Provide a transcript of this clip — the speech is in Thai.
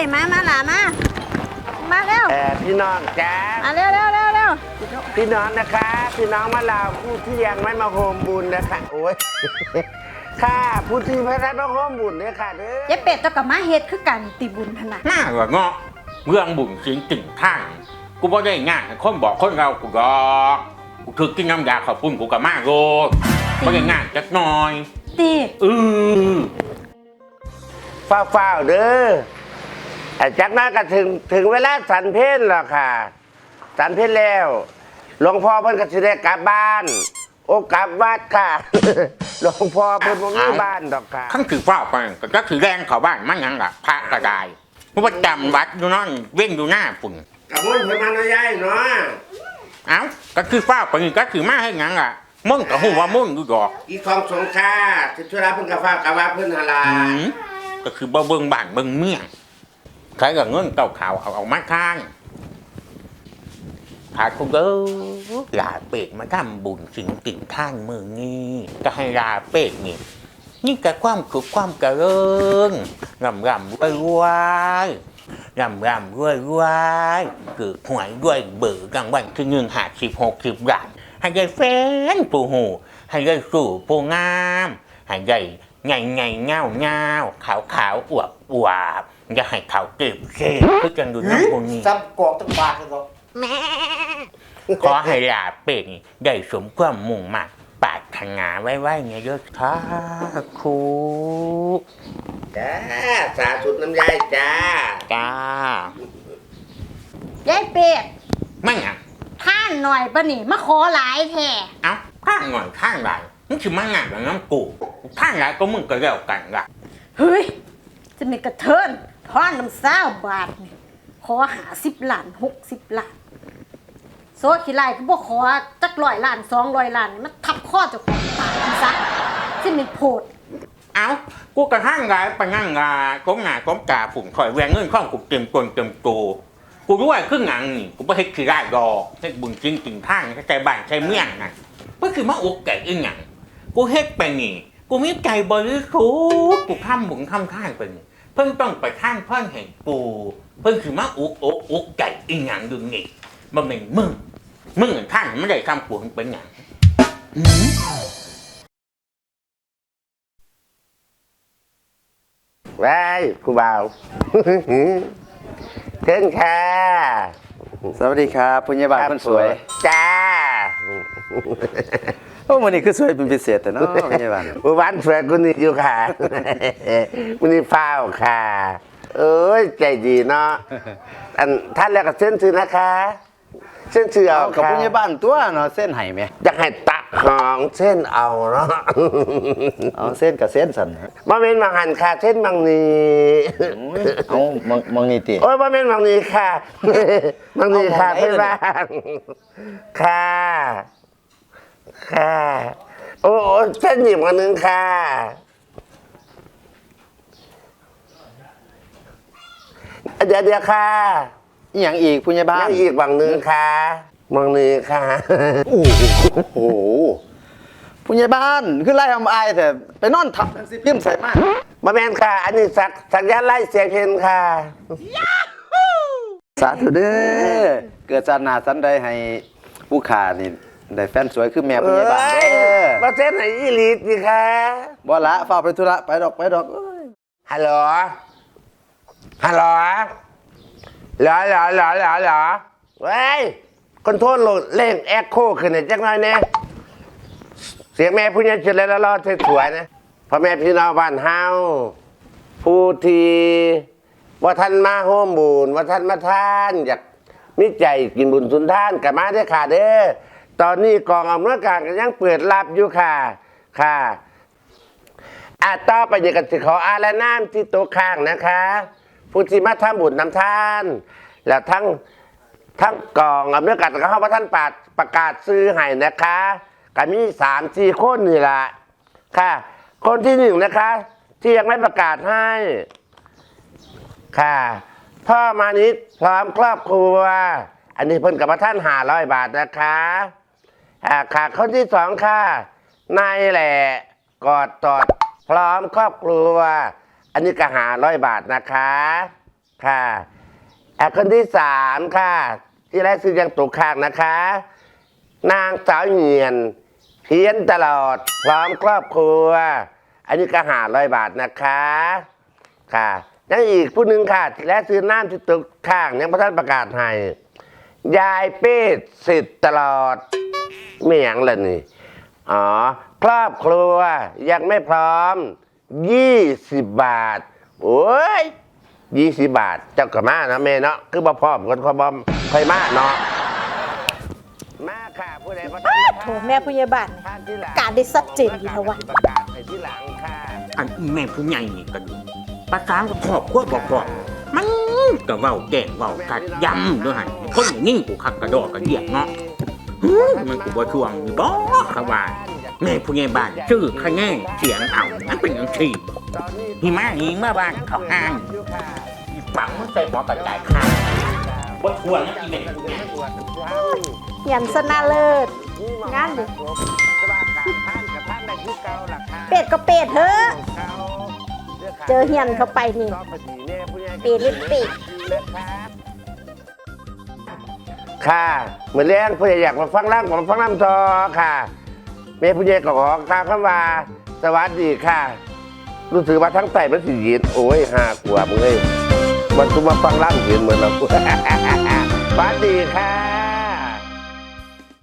ยมามาหลามา มาเร็ว เออพี่น้องจ้ามาเร็วเร็วเร็วเร็วพี่น้องนะคะพี่น้องมาลาวผู้ที่ยังไม่มาโฮมบุญนะคะโอ้ย ค่ะผู้ที่พระท่านต้องโฮมบุญเนี่ยค่ะเด้อเจ๊เป็ดเจ้ากับมาเฮ็ดคือกันติบุญพะนะน่าเหรอเงาะเรื่องบุญจริงติ่งทางกูบ่ได้งานให้คนบอกคนเรากูดอกกูถือกินน้ำยาขอบปุ้นกูกับมากโลดบ่ได้งานจักหน่อยตี อือ ฟ้าฟ้าวๆเด้อ ไอ้จากนั้นก็ถึงถึงเวลาสันเพลแล้วค่ะ สันเพลแล้วหลวงพ่อเพิ่นก็สิได้กลับบ้าน โอ้กลับวัดค่ะ หลวงพ่อเพิ่นบ่มีบ้านดอกค่ะ ขั้นถือเฝ้าไปก็จะถือแรงเขาบ้านมันหยังล่ะพระกระไดเพราะว่าจำวัดอยู่นั่นเว้งอยู่หน้าปุ่น กับมุ่นเพิ่นมาเนาะยายเนาะเอ้าก็คือเฝ้าไปนี่ก็ถือมาให้หยังล่ะมึงก็หูว่ามึงอยู่ดอกอีของสงฆ์ค่ะที่ช่วยรับเพิ่นก็ฟ้ากกับว่าเพิ่นหาลา อืมก็คือบ่เบิ่งบ้านเบิ่งเมียง ใครกับเงินเก่าขาวเอาเอามาข้างพาคุเด้อลาเป็ดมาทำบุญสิงติ่งข้างมือนี่ก็ให้ลาเป็ดนี่ นี่ก็ความคือความกระเริงรำรำรวยรวยรำรำรวยรวยคือหวยด้วยเบิกรางวัลที่หนึ่งหาสิบหกสิบล้านให้ได้แฟนผู้หูให้ได้สู่ผู้งามให้ได้ไงไงเงาเงาขาวขาวอวบอวบ อย่าให้เขาเก็บเศษคือกันดูน้ำพวกนี้ซ้ำกอกตั้งบาทเลยเนาะขอให้ลาเป็ดนี่ได้สมความมุ่งมั่นปรารถนาไว้ไว้ไงเด้อท่าครูจ้าสาธุน้ำยายจ้าจ้าเจ๊เป็ดไม่อะท่านหน่อยปะนี่มาขอหลายแท้เอ้าข้างหน่อยข้างใดมึงคือมางานกับน้ำกูข้างใดก็มึงก็แล้วกันละเฮ้ย จะมีกระเทินทอนน้ำเศร้าบาทนี่ขอหาสิบล้านหกสิบล้าน โซ่ขี้ไล่ก็บอกขอจักร้อยล้านสองร้อยล้านนี่มันทับข้อเจ้าของตายซะจะมีโพดเอ้ากูกระทั่งไรไปนั่งงาก้มหน้าก้มตาฝุ่นคอยแวงเงินข้องกูเต็มตนเต็มตัวกูรู้ว่าครึ่งหนังนี่กูไม่ให้ขี้ได้ดอกให้บุญจริงจริงทางให้ใจบ้านใจเมืองน่ะก็คือมาอกไก่อีหยังกูเฮ็ดไปนี่กูมีใจบริสุทธิ์กูทำบุญทำทานไปนี่ เพิ่งต้องไปท่านเพิ่งเห็นกูเพิ่งคือมาอกอกอกไก่อีหยังดูนี่มันเป็นมึงมึงท่านไม่ได้ทำกูเป็นหยังไว้ครูบ่าวเชิญค่ะ สวัสดีครับ พุญญาบาลคนสวย จ้า โอ้วันนี้คือสวยเป็นพิเศษแต่เนาะพุญญาบาลอุวันสวยกุนี่อยู่ค่ะกุนี่เฝ้าวค่ะ เอ้ยใจดีเนาะอันท่านแล้วก็เส้นชื่อนะคะ เส้นชื่อเอาเอากับค่ะพุญญาบาลตัวเนาะเส้นไห้ไหมอยากให้ตักของเส้นเอาเนาะเอาเส้นกับเส้นสันนะมาเม็นบางหันค่ะ เส้นบางนี้ เอามองมองนี่ติ โอ้ยมาเม็นบางนี้ค่ะ บางนี้ค่ะเอาเพื่อนหมดไหนบ้านค่ะ ค่ะ โอ้โอ้เส้นหยิบอันหนึงค่ะ เดี๋ยวเดี๋ยวค่ะอหย่างอีกพุญญาบาลยังอีกบางหนึงค่ะบางนี้ค่ะ โอ้โหพุญญาบาลคือไล่ทำอายแต่ไปนอนทับหนังสือพิมพ์ใส่มากมาแมนค่ะ อันนี้สักสักยันไล่เสียงเพลงค่ะ สาธุเด้อเกิดจานาสันใดให้ผู้ขานี่ ได้แฟนสวยคือแม่พุญเอ้ญาบาลเด้ยอมาเส้นไหนอีหลีดนี่ค่ะบ่ละฝากไปธุระไปดอกไปดอกเอ้ยฮัลโหล ฮัลโหลเหรอเหรอเหรอเหรอเหรอเว้ยคอนโทรลโหลดเร่งแอคโคขึ้นหน่อยจังหน่อยเนี่ยเสียงแม่ผู้ใหญ่จุดแล้วรอดสวยๆนะพ่อแม่พี่น้องบ้านเฮาผู้ที่ว่าท่านมาโฮมบุญว่าท่านมาท่าน อยากมิใจกินบุญสุนท่านกับมาเด้อค่ะเด้อ ตอนนี้กองอำนวยการก็ยังเปิดรับอยู่ค่ะ ค่ะอาต่อไปอยากจะขออาและน้ำที่โต๊ะข้างนะคะผู้ที่มาทำบุญนำท่าน แล้วทั้งทั้งกองอำนวยการก็เข้ามาท่านปาดประกาศซื้อให้นะคะก็มีสามสี่คนนี่แหละค่ะ คนที่หนึ่งนะคะ ที่ยังไม่ประกาศให้ ค่ะ พ่อมานิดพร้อมครอบครัว อันนี้เพิ่นกับพระท่านหาร้อยบาทนะคะ อ่าค่ะคนที่สองค่ะนายแหละกอดตอดพร้อมครอบครัว อันนี้ก็หาร้อยบาทนะคะค่ะแอคคนที่สามค่ะ ที่แรกซื้อยังตกข้างนะคะ นางสาวเหียนเพี้ยนตลอด พร้อมครอบครัว อันนี้ก็หาร้อยบาทนะคะค่ะยังอีกผู้หนึ่งค่ะ ที่แรกซื้อน้ำที่ตกข้างยังพระท่านประกาศให้ยายเป้สิทธิ์ตลอด ไม่หยังเลยนี่ อ๋อ ครอบครัวยังไม่พร้อม20บาท โอ้ย20บาท เจ้าก็มาเนาะแม่เนาะคือบ่พร้อมกันความบ่ค่อยมาเนาะมาค่ะผู้ใดบ่ทันโถแม่ผู้ใหญ่บ้านนี่ท่านที่หลังการได้ชัดเจนดีแล้ววะประกาศให้ที่หลังค่ะอันแม่ผู้ใหญ่นี่ก็ดูภาษากับครอบครัวบอกบอกมันก็เว้าแก่งเว้ากัดย้ำด้วยหันคนอย่างนี้กูคักกระโดดกระเดียกเนาะฮึ มันกูบ่ทวงนี่บ่เขาว่าแม่ผู้ใหญ่บ้านชื่อคะแนนเสียงเอามันเป็นอย่างที่หิมะหิมะบ้านเขาห้างปังมันใส่หัวกระจายข้างบ่ทวงอีแม่ผู้ใหญ่ยันสนาเลิศงานดิเป็ดก็เป็ดเถอะเจอเฮียนเข้าไปนี่เป็ดเล่นเป็ด ค่ะ เหมือนแรงผู้ใหญ่อยากมาฟังร่างของฟังร่ำทอค่ะเมย์ผู้ใหญ่ก็ขอข้าวเข้ามาสวัสดีค่ะ รู้สึกว่าทั้งไต่มันสีเย็นโอ้ยห้ากว่ามึงเอ้ยมันทุกมาฟังร่ำเห็นเหมือนเราสวัสดีค่ะ